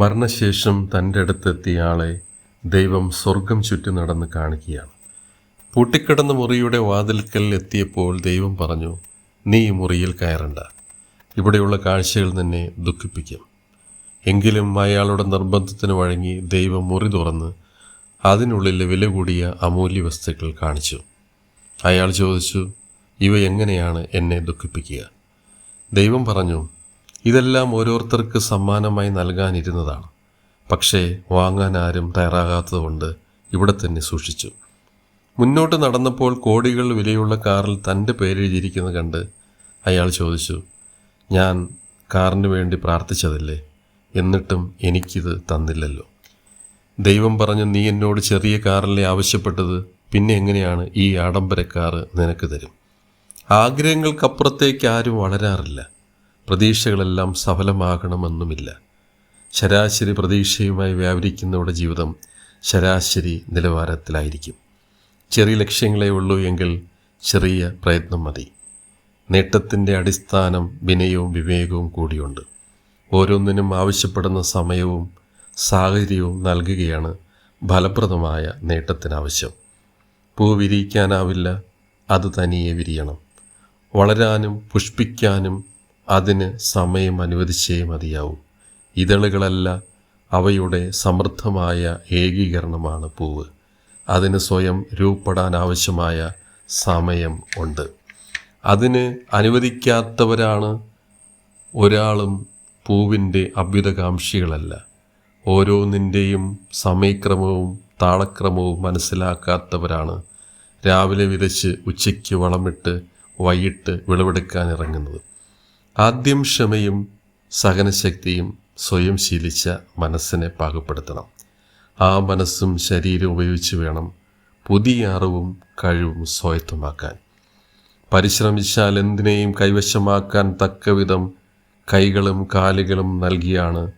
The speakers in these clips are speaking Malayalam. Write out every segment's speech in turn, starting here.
മരണശേഷം തന്റെ അടുത്തെത്തിയ ആളെ ദൈവം സ്വർഗം ചുറ്റി നടന്ന് കാണിക്കുകയാണ്. പൂട്ടിക്കിടന്ന മുറിയുടെ വാതിൽക്കൽ എത്തിയപ്പോൾ ദൈവം പറഞ്ഞു നീ ഈ മുറിയിൽ കയറണ്ട. ഇവിടെയുള്ള കാഴ്ചകൾ നിന്നെ ദുഃഖിപ്പിക്കും. എങ്കിലും അയാളുടെ നിർബന്ധത്തിന് വഴങ്ങി ദൈവം മുറി തുറന്ന് അതിനുള്ളിലെ വില കൂടിയ അമൂല്യ വസ്തുക്കൾ കാണിച്ചു. അയാൾ ചോദിച്ചു ഇവ എങ്ങനെയാണ് എന്നെ ദുഃഖിപ്പിക്കുക? ദൈവം പറഞ്ഞു ഇതെല്ലാം ഓരോരുത്തർക്ക് സമ്മാനമായി നൽകാനിരുന്നതാണ്. പക്ഷേ വാങ്ങാൻ ആരും തയ്യാറാകാത്തതുകൊണ്ട് ഇവിടെ തന്നെ സൂക്ഷിച്ചു. മുന്നോട്ട് നടന്നപ്പോൾ കോടികൾ വിലയുള്ള കാറിൽ തന്റെ പേരെഴുതിയിരിക്കുന്നത് കണ്ട് അയാൾ ചോദിച്ചു ഞാൻ കാറിന് വേണ്ടി പ്രാർത്ഥിച്ചതല്ലേ? എന്നിട്ടും എനിക്കിത് തന്നില്ലല്ലോ. ദൈവം പറഞ്ഞു നീ എന്നോട് ചെറിയ കാറിലെ ആവശ്യപ്പെട്ടത് പിന്നെ എങ്ങനെയാണ് ഈ ആഡംബര കാറ് നിനക്ക് തരും? ആഗ്രഹങ്ങൾക്കപ്പുറത്തേക്ക് ആരും വളരാറില്ല. പ്രതീക്ഷകളെല്ലാം സഫലമാകണമെന്നുമില്ല. ശരാശരി പ്രതീക്ഷയുമായി വ്യാപരിക്കുന്നവരുടെ ജീവിതം ശരാശരി നിലവാരത്തിലായിരിക്കും. ചെറിയ ലക്ഷ്യങ്ങളെ ഉള്ളൂ എങ്കിൽ ചെറിയ പ്രയത്നം മതി. നേട്ടത്തിന്റെ അടിസ്ഥാനം വിനയവും വിവേകവും കൂടിയുണ്ട്. ഓരോന്നിനും ആവശ്യപ്പെടുന്ന സമയവും സാഹചര്യവും നൽകുകയാണ് ഫലപ്രദമായ നേട്ടത്തിനാവശ്യം. പൂ വിരിയിക്കാനാവില്ല അത് തനിയെ വിരിയണം. വളരാനും പുഷ്പിക്കാനും അതിന് സമയം അനുവദിച്ചേ മതിയാവൂ. ഇതളുകളല്ല അവയുടെ സമൃദ്ധമായ ഏകീകരണമാണ് പൂവ്. അതിന് സ്വയം രൂപപ്പെടാൻ ആവശ്യമായ സമയം ഉണ്ട്. അതിന് അനുവദിക്കാത്തവരാണ് ഒരാളും പൂവിന്റെ അഭ്യുതകാംക്ഷികളല്ല ഓരോന്നിന്റെയും സമയക്രമവും താളക്രമവും മനസ്സിലാക്കാത്തവരാണ് രാവിലെ വിതച്ച് ഉച്ചയ്ക്ക് വളമിട്ട് വൈകിട്ട് വിളവെടുക്കാൻ ഇറങ്ങുന്നത് ആദ്യം ക്ഷമയും സഹനശക്തിയും സ്വയം ശീലിച്ച മനസ്സിനെ പാകപ്പെടുത്തണം. ആ മനസ്സും ശരീരവും ഉപയോഗിച്ച് വേണം പുതിയ അറിവും കഴിവും സ്വായത്തമാക്കാൻ. പരിശ്രമിച്ചാൽ എന്തിനേയും കൈവശമാക്കാൻ തക്കവിധം കൈകളും കാലുകളും നൽകിയാണ്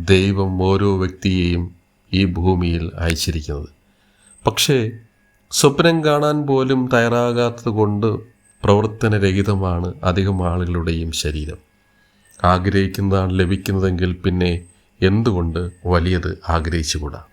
ദൈവം ഓരോ വ്യക്തിയെയും ഈ ഭൂമിയിൽ അയച്ചിരിക്കുന്നത്. പക്ഷേ സ്വപ്നം കാണാൻ പോലും തയ്യാറാകാത്തത് കൊണ്ട് പ്രവർത്തനരഹിതമാണ് അധികം ആളുകളുടെയും ശരീരം. ആഗ്രഹിക്കുന്നതാണ് ലഭിക്കുന്നതെങ്കിൽ പിന്നെ എന്തുകൊണ്ട് വലിയത് ആഗ്രഹിച്ചുകൂടാ?